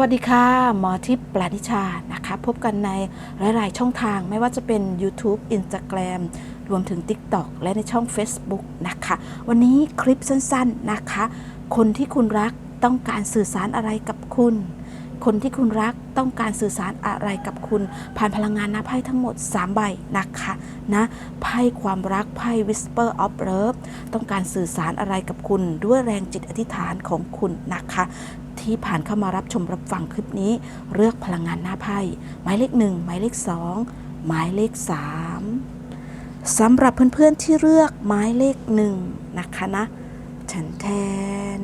วัสดีค่ะ หมอทิพย์ปราณิชานะคะ พบกันในหลาย ๆ ช่องทางไม่ว่าจะเป็น YouTube Instagram รวมถึง TikTok และในช่อง Facebook นะคะ วันนี้คลิปสั้น ๆ นะคะ คนที่คุณรักต้องการสื่อสารอะไรกับคุณ คนที่คุณรักต้องการสื่อสารอะไรกับคุณ ผ่านพลังงานน้าไพ่ทั้งหมด 3 ใบนะคะนะไพ่ความรักไพ่ Whisper of Love ต้องการสื่อสารอะไรกับคุณด้วยแรงจิตอธิษฐานของคุณนะคะ ที่ผ่านเข้ามารับชมรับฟังคลิปนี้ เลือกพลังงานหน้าไพ่หมายเลขหนึ่งหมายเลขสองหมายเลขสามสำหรับเพื่อนๆที่เลือกหมายเลขหนึ่งนะคะนะแทนแทน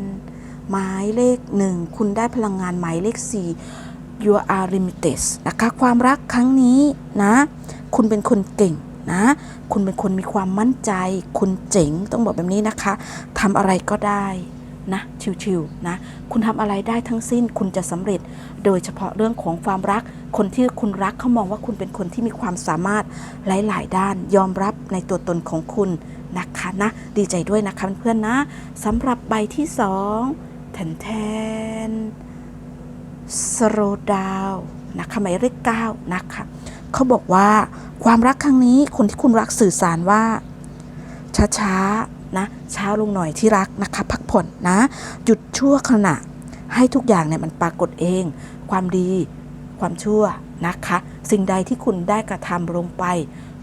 หมายเลขหนึ่งคุณได้พลังงานหมายเลขสี่ you are limited นะคะความรักครั้งนี้นะ คุณเป็นคนเก่งนะ คุณเป็นคนมีความมั่นใจ คุณเจ๋งต้องบอกแบบนี้นะคะทำอะไรก็ได้ นะชิวๆนะคุณทำอะไรได้ทั้งสิ้นคุณจะสำเร็จ โดยเฉพาะเรื่องของความรัก คนที่คุณรักเขามองว่าคุณเป็นคนที่มีความสามารถหลาย ๆ ด้านยอมรับในตัวตนของคุณนะคะนะดีใจด้วยนะคะเพื่อนๆนะสำหรับใบที่สองแทนแทนสโรดาวนะคะหมายเลขเก้านะคะเขาบอกว่าความรักครั้งนี้คนที่คุณรักสื่อสารว่า ช้าๆ นะเช้าลงหน่อยที่รักนะคะพักผ่อนนะหยุดชั่วขณะให้ทุกอย่างเนี่ยมันปรากฏเอง ความดี ความชั่วนะคะ สิ่งใดที่คุณได้กระทำลงไป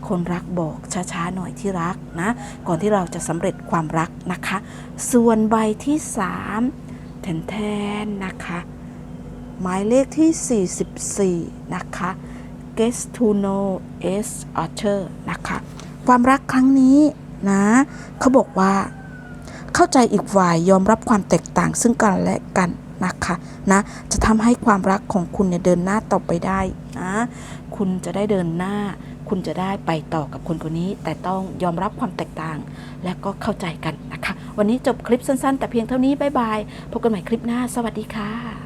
คนรักบอกช้าๆหน่อยที่รักนะ ก่อนที่เราจะสำเร็จความรักนะคะ ส่วนใบที่สามแทนๆนะคะ หมายเลขที่ 44 นะคะ g e s t to know S Archer นะคะ ความรักครั้งนี้ นะ เขาบอกว่า เข้าใจอีกฝ่ายยอมรับความแตกต่างซึ่งกันและกันนะคะนะจะทำให้ความรักของคุณเนี่ยเดินหน้าต่อไปได้นะคุณจะได้เดินหน้า คุณจะได้ไปต่อกับคนคนนี้ แต่ต้องยอมรับความแตกต่าง และก็เข้าใจกันนะคะ วันนี้จบคลิปสั้นๆ แต่เพียงเท่านี้บ๊ายบายพบกันใหม่คลิปหน้า สวัสดีค่ะ